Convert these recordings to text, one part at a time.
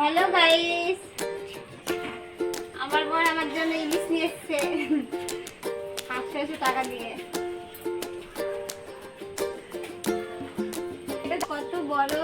Hello guys. আমার বোন আমার জন্য ইলিশ নিয়ে এসছে। পাঁচশো টাকা দিয়ে। কত বড়?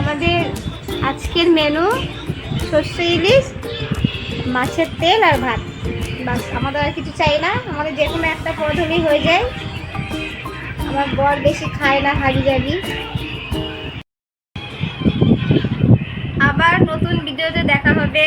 আমাদের আজকের মেনু সর্ষে ইলিশ, মাছের তেল আর ভাত। বাস, আমাদের আর কিছু চাই না। আমাদের যে কোনো একটা হলেই হয়ে যায়। আমার বর বেশি খায় না হাবি জাবি আবার নতুন ভিডিওতে দেখা হবে।